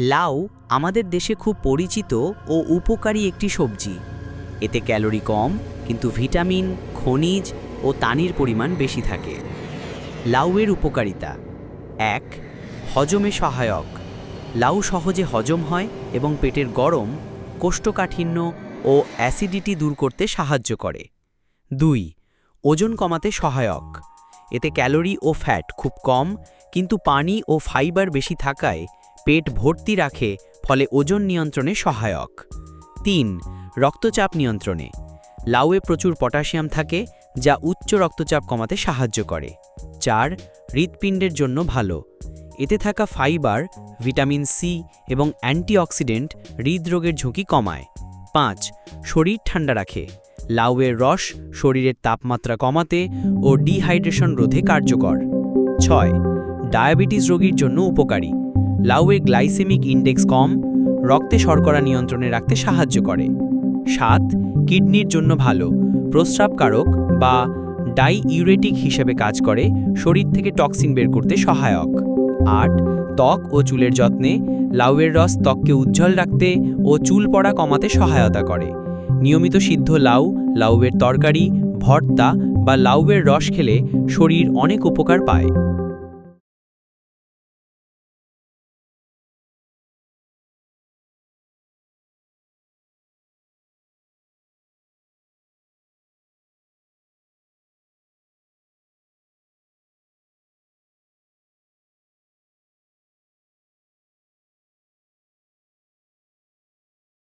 লাউ আমাদের দেশে খুব পরিচিত ও উপকারী একটি সবজি। এতে ক্যালোরি কম, কিন্তু ভিটামিন, খনিজ ও তানির পরিমাণ বেশি থাকে। লাউয়ের উপকারিতা। এক, হজমে সহায়ক। লাউ সহজে হজম হয় এবং পেটের গরম, কোষ্ঠকাঠিন্য ও অ্যাসিডিটি দূর করতে সাহায্য করে। দুই, ওজন কমাতে সহায়ক। এতে ক্যালোরি ও ফ্যাট খুব কম, কিন্তু পানি ও ফাইবার বেশি থাকায় পেট ভর্তি রাখে, ফলে ওজন নিয়ন্ত্রণে সহায়ক। তিন, রক্তচাপ নিয়ন্ত্রণে। লাউয়ে প্রচুর পটাশিয়াম থাকে, যা উচ্চ রক্তচাপ কমাতে সাহায্য করে। চার, হৃৎপিণ্ডের জন্য ভালো। এতে থাকা ফাইবার, ভিটামিন সি এবং অ্যান্টিঅক্সিডেন্ট হৃদরোগের ঝুঁকি কমায়। পাঁচ, শরীর ঠান্ডা রাখে। লাউয়ের রস শরীরের তাপমাত্রা কমাতে ও ডিহাইড্রেশন রোধে কার্যকর। ছয়, ডায়াবেটিস রোগীর জন্য উপকারী। লাউয়ের গ্লাইসেমিক ইন্ডেক্স কম, রক্তে শর্করা নিয়ন্ত্রণে রাখতে সাহায্য করে। সাত, কিডনির জন্য ভালো, প্রস্রাবকারক বা ডাইইউরেটিক হিসেবে কাজ করে, শরীর থেকে টক্সিন বের করতে সহায়ক। আট, ত্বক ও চুলের যত্নে, লাউয়ের রস ত্বককে উজ্জ্বল রাখতে ও চুল পড়া কমাতে সহায়তা করে। নিয়মিত সিদ্ধ লাউ, লাউয়ের তরকারি, ভর্তা বা লাউয়ের রস খেলে শরীর অনেক উপকার পায়।